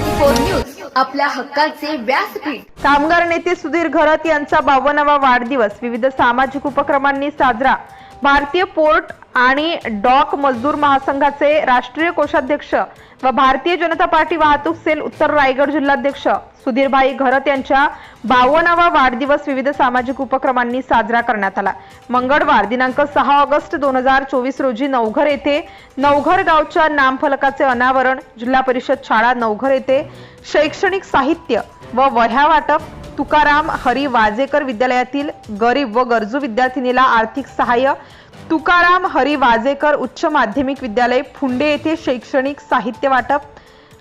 Four news आपल्या हक्काचे व्यासपीठ. कामगार नेते सुधीर घरत यांचा बावन्नावा वाढदिवस विविध सामाजिक उपक्रमांनी साजरा. भारतीय पोर्ट आणि डॉक मजदूर महासंघाचे राष्ट्रीय कोषाध्यक्ष व भारतीय जनता पार्टी वाहतूक सेल उत्तर रायगड जिल्हाध्यक्ष सुधीरभाई घरत यांच्या बावन्नावा वाढदिवस विविध सामाजिक उपक्रमांनी साजरा करण्यात आला. मंगळवार दिनांक सहा ऑगस्ट दोन हजार चोवीस रोजी नवघर येथे नवघर गावच्या नामफलकाचे अनावरण जिल्हा परिषद शाळा नवघर येथे शैक्षणिक साहित्य व वह्या वाटप तुकाराम हरी वाजेकर विद्यालयातील गरीब व गरजू विद्यार्थिनीला आर्थिक सहाय्य. तुकाराम हरी वाजेकर उच्च माध्यमिक विद्यालय फुंडे येथे शैक्षणिक साहित्य वाटप.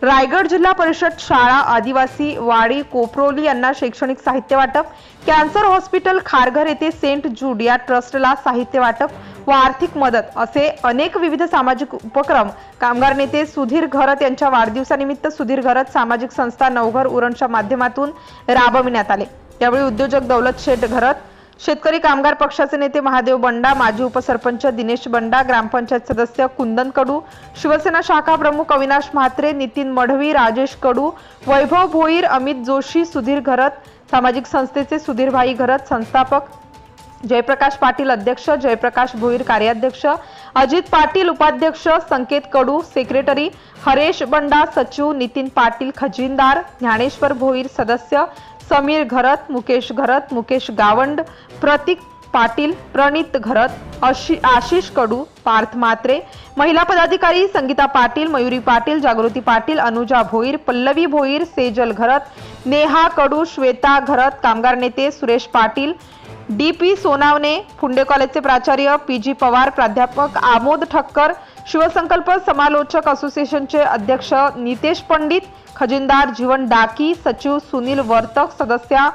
रायगड जिल्हा परिषद शाळा आदिवासी वाडी कोपरोली यांना शैक्षणिक साहित्य वाटप. कॅन्सर हॉस्पिटल खारघर येथे सेंट जूड या ट्रस्टला साहित्य वाटप. व आर्थिक मदत असे अनेक विविध सामाजिक उपक्रम. कामगार नेते सुधीर घरत यांच्या वाढदिवसानिमित्त सुधीर घरत सामाजिक संस्था नवघर उरणच्या माध्यमातून राबविण्यात आले. यावेळी उद्योजक दौलत शेठ घरत शेतकरी कामगार पक्षाचे नेते महादेव बंडा माजी उपसरपंच दिनेश बंडा ग्रामपंचायत सदस्य कुंदन कडू शिवसेना शाखा प्रमुख अविनाश म्हात्रे नितीन मढवी राजेश कडू वैभव भोईर अमित जोशी सुधीर घरत सामाजिक संस्थेचे सुधीरभाई घरत संस्थापक जयप्रकाश पाटील अध्यक्ष जयप्रकाश भोईर कार्याध्यक्ष अजित पाटील उपाध्यक्ष संकेत कडू सेक्रेटरी हरेश बंडा सचिव नितीन पाटील खजिनदार ज्ञानेश्वर भोईर सदस्य समीर घरत मुकेश घरत मुकेश गावंड प्रतीक पाटील प्रणित घरत अशी आशिष कडू पार्थ मात्रे महिला पदाधिकारी संगीता पाटील मयुरी पाटील जागृती पाटील अनुजा भोईर पल्लवी भोईर सेजल घरत नेहा कडू श्वेता घरत कामगार नेते सुरेश पाटील डी पी सोनावणे फुंडे कॉलेजचे प्राचार्य पी जी पवार प्राध्यापक आमोद ठक्कर शिवसंकल्प समालोचक असोसिएशनचे अध्यक्ष नितेश पंडित खजिनदार जीवन डाकी सचिव सुनील वर्तक सदस्या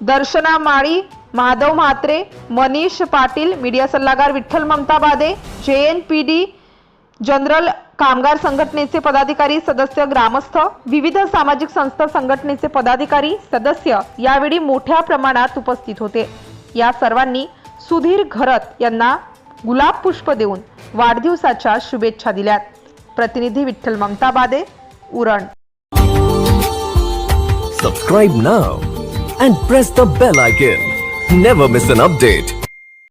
दर्शना माळी माधव म्हात्रे मनीष पाटील मीडिया सल्लागार विठ्ठल ममता बादे जे एन पी डी जनरल कामगार संघटनेचे पदाधिकारी सदस्य ग्रामस्थ विविध सामाजिक संस्था संघटनेचे पदाधिकारी सदस्य यावेळी मोठ्या प्रमाणात उपस्थित होते. या सर्वांनी सुधीर घरत यांना गुलाब पुष्प देऊन वाढदिवसाच्या शुभेच्छा दिल्यात. प्रतिनिधी Vitthal Mamata Bade Uran. Subscribe now and press the bell icon never miss an update